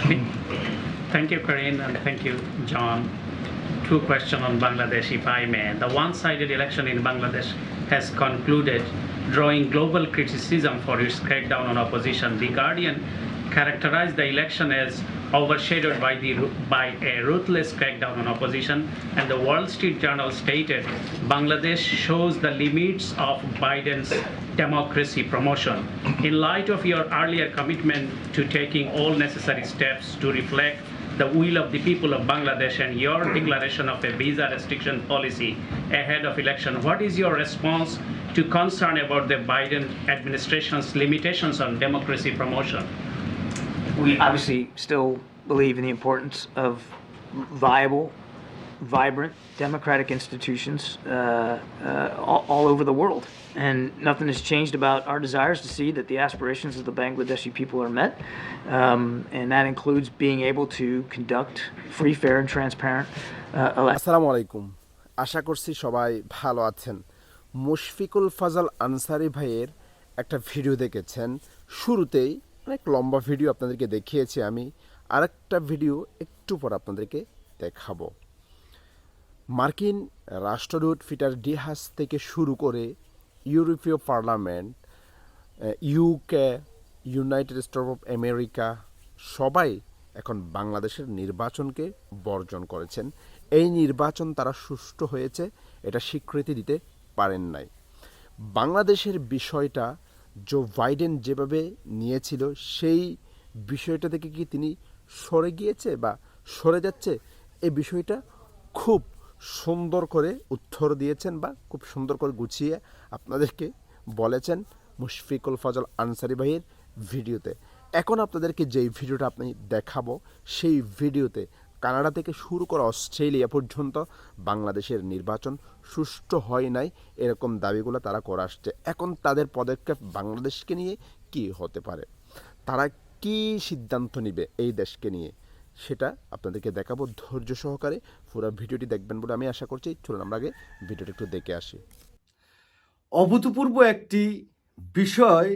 Thank you, Corinne, and thank you, John. Two questions on Bangladesh, if I may. The one-sided election in Bangladesh has concluded, drawing global criticism for its crackdown on opposition. The Guardian characterized the election as overshadowed by, the, by a ruthless crackdown on opposition, and the Wall Street Journal stated Bangladesh shows the limits of Biden's democracy promotion. In light of your earlier commitment to taking all necessary steps to reflect the will of the people of Bangladesh and your declaration of a visa restriction policy ahead of election, what is your response to concern about the Biden administration's limitations on democracy promotion? We obviously still believe in the importance of viable, vibrant democratic institutions uh, uh, all, all over the world. And nothing has changed about our desires to see that the aspirations of the Bangladeshi people are met. Um, and that includes being able to conduct free, fair, and transparent uh, elections. আশা করছি সবাই ভালো আছেন মুশফিকুল ফাজাল আনসারি ভাইয়ের একটা video দেখেছেন শুরুতেই অনেক লম্বা ভিডিও আপনাদেরকে দেখিয়েছি আমি। আরেকটা ভিডিও একটু পর আপনাদেরকে দেখাবো। মার্কিন রাষ্ট্রদূত ফিটার ডিহাস থেকে শুরু করে ইউরোপীয় parliament UK United State of America সবাই এখন বাংলাদেশের নির্বাচনকে বর্জন করেছেন। এই নির্বাচন তারা সুষ্ঠু হয়েছে, এটা স্বীকৃতি দিতে পারেন নাই। বাংলাদেশের বিষয়টা জো বাইডেন যেভাবে নিয়েছিল, সেই বিষয়টা থেকে কি তিনি সরে গিয়েছে বা সরে যাচ্ছে? এই বিষয়টা খুব সুন্দর করে উত্তর দিয়েছেন বা খুব সুন্দর করে গুছিয়ে আপনাদেরকে বলেছেন মুশফিকুল ফজল আনসারি ভাইয়ের ভিডিওতে। এখন আপনাদেরকে যেই ভিডিওটা আপনি দেখাবো, সেই ভিডিওতে কানাডা থেকে শুরু করে অস্ট্রেলিয়া পর্যন্ত বাংলাদেশের নির্বাচন সুষ্ঠু হয় নাই। এরকম দাবিগুলো তারা করে আসছে। এখন তাদের পদক্ষেপ বাংলাদেশকে নিয়ে কি হতে পারে? তারা কি সিদ্ধান্ত নেবে এই দেশকে নিয়ে? সেটা আপনাদেরকে দেখাবো ধৈর্য সহকারে। পুরো ভিডিওটি দেখবেন বলে আমি আশা করছি। চলুন আমরা আগে ভিডিওটি একটু দেখে আসি। অভূতপূর্ব একটি বিষয়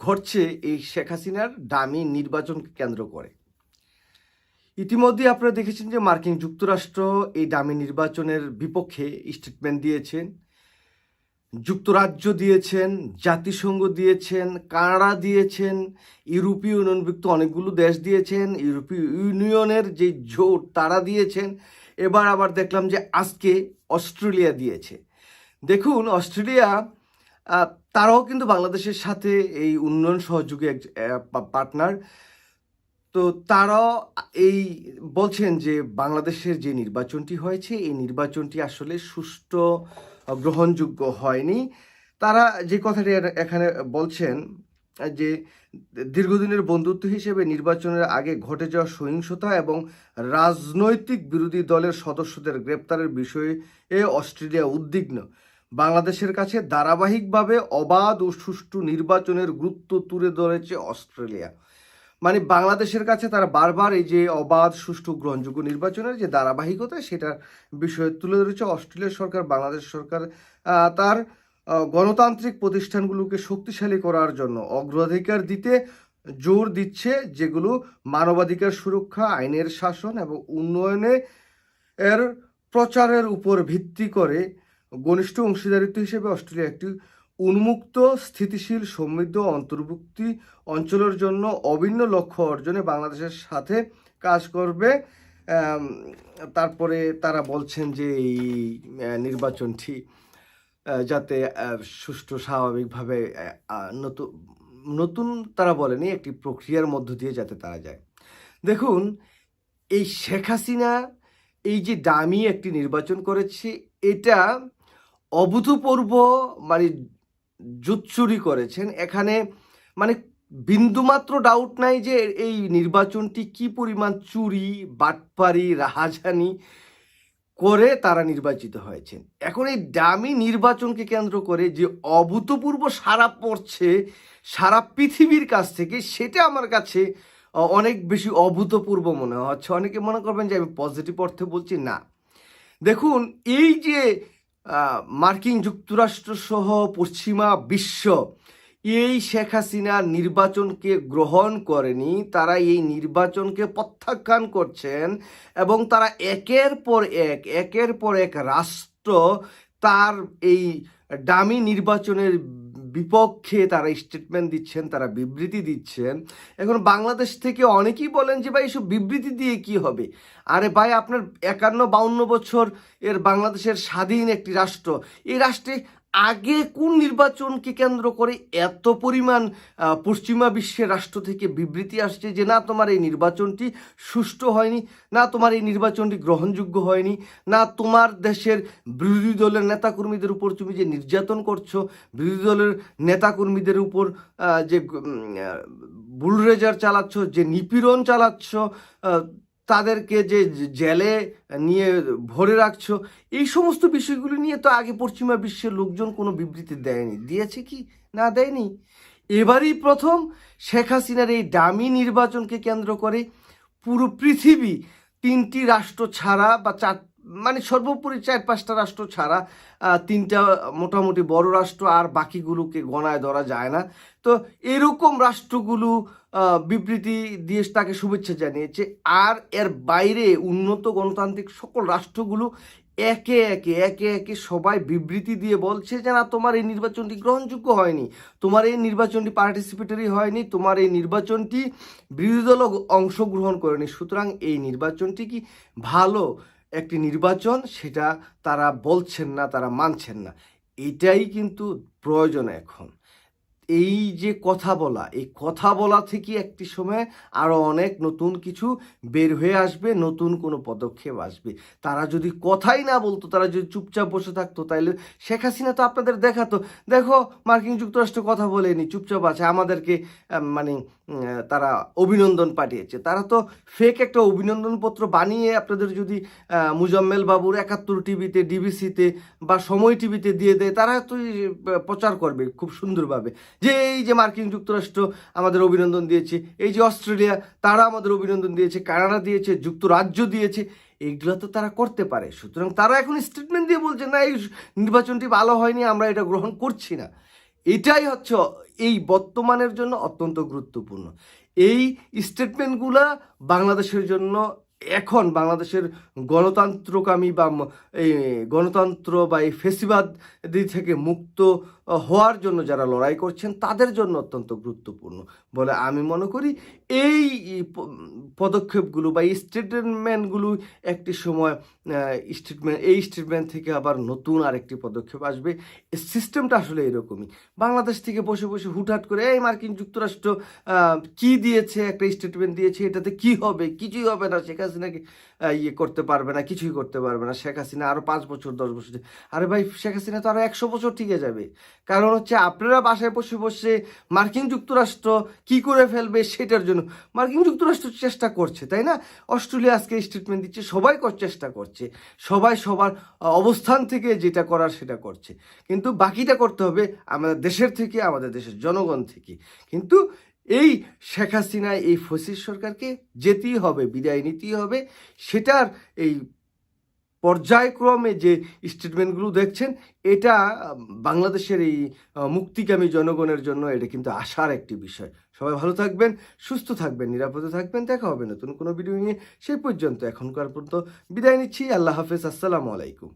ঘটছে এই শেখ হাসিনার দামি নির্বাচনকে কেন্দ্র করে। ইতিমধ্যে আপনারা দেখেছেন যে মার্কিন যুক্তরাষ্ট্র এই দামি নির্বাচনের বিপক্ষে স্টেটমেন্ট দিয়েছেন, যুক্তরাজ্য দিয়েছেন, জাতিসংঘ দিয়েছেন, কানাডা দিয়েছেন, ইউরোপীয় ইউনিয়নভুক্ত অনেকগুলো দেশ দিয়েছেন, ইউরোপীয় ইউনিয়নের যে জোট তারা দিয়েছেন, এবার আবার দেখলাম যে আজকে অস্ট্রেলিয়া দিয়েছে। দেখুন, অস্ট্রেলিয়া তারাও কিন্তু বাংলাদেশের সাথে এই উন্নয়ন সহযোগী এক পার্টনার। তো তারাও এই বলছেন যে বাংলাদেশের যে নির্বাচনটি হয়েছে, এই নির্বাচনটি আসলে সুষ্ঠু গ্রহণযোগ্য হয়নি। তারা যে কথাটি এখানে বলছেন যে দীর্ঘদিনের বন্ধুত্ব হিসেবে নির্বাচনের আগে ঘটে যাওয়া সহিংসতা এবং রাজনৈতিক বিরোধী দলের সদস্যদের গ্রেপ্তারের বিষয়ে অস্ট্রেলিয়া উদ্বিগ্ন। বাংলাদেশের কাছে ধারাবাহিকভাবে অবাধ ও সুষ্ঠু নির্বাচনের গুরুত্ব তুলে ধরেছে অস্ট্রেলিয়া। মানে বাংলাদেশের কাছে তারা বারবার এই যে অবাধ, সুষ্ঠু, গ্রহণযোগ্য নির্বাচনের যে ধারাবাহিকতা সেটার বিষয়ে তুলে ধরেছে অস্ট্রেলিয়া সরকার, বাংলাদেশ সরকার তার গণতান্ত্রিক প্রতিষ্ঠানগুলোকে শক্তিশালী করার জন্য। অগ্রাধিকার দিতে জোর দিচ্ছে যেগুলো মানবাধিকার সুরক্ষা, আইনের শাসন এবং উন্নয়নে এর প্রচারের উপর ভিত্তি করে ঘনিষ্ঠ অংশীদারিত্ব হিসেবে অস্ট্রেলিয়া একটি উন্মুক্ত, স্থিতিশীল সমৃদ্ধ অন্তর্ভুক্তি অঞ্চলের জন্য অভিন্ন লক্ষ্য অর্জনে বাংলাদেশের সাথে কাজ করবে। তারপরে তারা বলছেন যে এই নির্বাচনটি যাতে সুষ্ঠু, স্বাভাবিকভাবে নতুন নতুন তারা বলেনি, একটি প্রক্রিয়ার মধ্য দিয়ে যাতে তারা যায়। দেখুন, এই শেখ হাসিনা এই যে দামি একটি নির্বাচন করেছে, এটা অভূতপূর্ব মানে জুৎসুরি করেছেন। এখানে মানে বিন্দুমাত্র ডাউট নাই যে এই নির্বাচনটি কি পরিমাণ চুরি, বাটপারি, রাহাজানি করে তারা নির্বাচিত হয়েছেন। এখন এই দামি নির্বাচনকে কেন্দ্র করে যে অভূতপূর্ব সারা পড়ছে সারা পৃথিবীর কাছ থেকে, সেটা আমার কাছে অনেক বেশি অভূতপূর্ব মনে হচ্ছে। অনেকে মনে করবেন যে আমি পজিটিভ অর্থে বলছি না। দেখুন, এই যে মার্কিন যুক্তরাষ্ট্র সহ পশ্চিমা বিশ্ব, এই শেখ হাসিনার নির্বাচনকে গ্রহণ করেনি, তারা এই নির্বাচনকে প্রত্যাখ্যান করছেন এবং তারা একের পর এক, একের পর এক রাষ্ট্র তার এই ডামি নির্বাচনের বিপক্ষে তারা স্টেটমেন্ট দিচ্ছেন, তারা বিবৃতি দিচ্ছেন। এখন বাংলাদেশ থেকে অনেকেই বলেন যে, ভাই, এসব বিবৃতি দিয়ে কি হবে? আরে ভাই, আপনার একান্ন বাউন্ন বছর এর বাংলাদেশের স্বাধীন একটি রাষ্ট্র। এই রাষ্ট্রে আগে কোন নির্বাচনকে কেন্দ্র করে এত পরিমাণ পশ্চিমা বিশ্বের রাষ্ট্র থেকে বিবৃতি আসছে যে না তোমার এই নির্বাচনটি সুষ্ঠু হয়নি, না তোমার এই নির্বাচনটি গ্রহণযোগ্য হয়নি, না তোমার দেশের বিরোধী দলের নেতাকর্মীদের উপর তুমি যে নির্যাতন করছ, বিরোধী দলের নেতাকর্মীদের উপর যে বুলরেজার চালাচ্ছ, যে নিপীড়ন চালাচ্ছ তাদেরকে যে জেলে নিয়ে ভরে রাখছো, এই সমস্ত বিষয়গুলি নিয়ে তো আগে পশ্চিমা বিশ্বের লোকজন কোনো বিবৃতি দেয়নি। দিয়েছে কি? না দেয়নি। এবারই প্রথম শেখ হাসিনার এই দামি নির্বাচনকে কেন্দ্র করে পুরো পৃথিবী তিনটি রাষ্ট্র ছাড়া বা চার মানে সর্বোপরি চার পাঁচটা রাষ্ট্র ছাড়া তিনটা মোটামুটি বড় রাষ্ট্র আর বাকিগুলোকে গণায় ধরা যায় না। তো এরকম রাষ্ট্রগুলো বিবৃতি দিয়ে তাকে শুভেচ্ছা জানিয়েছে। আর এর বাইরে উন্নত গণতান্ত্রিক সকল রাষ্ট্রগুলো একে একে একে একে সবাই বিবৃতি দিয়ে বলছে যে, না, তোমার এই নির্বাচনটি গ্রহণযোগ্য হয়নি। তোমার এই নির্বাচনটি পার্টিসিপেটরি হয়নি। তোমার এই নির্বাচনটি বিরোধী দল অংশগ্রহণ করেনি। সুতরাং এই নির্বাচনটি কি ভালো? একটি নির্বাচন সেটা তারা বলছেন না তারা মানছেন না। এটাই কিন্তু প্রয়োজন এখন। এই যে কথা বলা, এই কথা বলা থেকে একটি সময় আরও অনেক নতুন কিছু বের হয়ে আসবে, নতুন কোনো পদক্ষেপ আসবে। তারা যদি কথাই না বলতো, তারা যদি চুপচাপ বসে থাকতো, তাইলে শেখ হাসিনা তো আপনাদের দেখাতো। দেখো, মার্কিন যুক্তরাষ্ট্র কথা বলেনি, চুপচাপ আছে, আমাদেরকে মানে তারা অভিনন্দন পাঠিয়েছে। তারা তো ফেক একটা অভিনন্দন পত্র বানিয়ে আপনাদের যদি মুজাম্মেল বাবুর একাত্তর টিভিতে, ডিবিসিতে বা সময় টিভিতে দিয়ে দেয়, তারা তো প্রচার করবে খুব সুন্দরভাবে। যে এই যে মার্কিন যুক্তরাষ্ট্র আমাদের অভিনন্দন দিয়েছে, এই যে অস্ট্রেলিয়া, তারা আমাদের অভিনন্দন দিয়েছে, কানাডা দিয়েছে, যুক্তরাজ্য দিয়েছে, এইগুলো তো তারা করতে পারে। সুতরাং তারা এখন স্টেটমেন্ট দিয়ে বলছে, না, এই নির্বাচনটি ভালো হয়নি, আমরা এটা গ্রহণ করছি না। এটাই হচ্ছে এই বর্তমানের জন্য অত্যন্ত গুরুত্বপূর্ণ। এই স্টেটমেন্টগুলা বাংলাদেশের জন্য এখন বাংলাদেশের গণতন্ত্রকামী বা এই গণতন্ত্র বা এই ফেসিবাদ থেকে মুক্ত হওয়ার জন্য যারা লড়াই করছেন, তাদের জন্য অত্যন্ত গুরুত্বপূর্ণ বলে আমি মনে করি। এই পদক্ষেপগুলো বা এই স্টেটমেন্টগুলো একটি সময় স্টেটমেন্ট এই স্টেটমেন্ট থেকে আবার নতুন আরেকটি পদক্ষেপ আসবে। সিস্টেমটা আসলে এরকমই। বাংলাদেশ থেকে বসে বসে হুটহাট করে, এই মার্কিন যুক্তরাষ্ট্র কি দিয়েছে, একটা স্টেটমেন্ট দিয়েছে, এটাতে কি হবে, কিছুই হবে না, শেখ হাসিনাকে ইয়ে করতে পারবে না, কিছুই করতে পারবে না শেখ হাসিনা আরও পাঁচ বছর, দশ বছর। আরে ভাই, শেখ হাসিনা তো আরও একশো বছর টিকে যাবে। কারণ হচ্ছে আপনারা বাসায় বসে বসে মার্কিন যুক্তরাষ্ট্র কি করে ফেলবে সেটার জন্য, মার্কিন যুক্তরাষ্ট্র চেষ্টা করছে, তাই না? অস্ট্রেলিয়া আজকে স্টেটমেন্ট দিচ্ছে, সবাই চেষ্টা করছে। সবাই সবার অবস্থান থেকে যেটা করার সেটা করছে। কিন্তু বাকিটা করতে হবে আমাদের দেশের থেকে, আমাদের দেশের জনগণ থেকে। কিন্তু এই শেখ হাসিনা এই ফসির সরকারকে যেতেই হবে, বিদায় নিতেই হবে। সেটার এই পর্যায়ক্রমে যে স্টেটমেন্টগুলো দেখছেন, এটা বাংলাদেশের এই মুক্তিকামী জনগণের জন্য এটা কিন্তু আশার একটি বিষয়। সবাই ভালো থাকবেন, সুস্থ থাকবেন, নিরাপদে থাকবেন। দেখা হবে নতুন কোনো ভিডিও নিয়ে। সেই পর্যন্ত এখনকার পর্যন্ত বিদায় নিচ্ছি। আল্লাহ হাফেজ। আসসালামু আলাইকুম।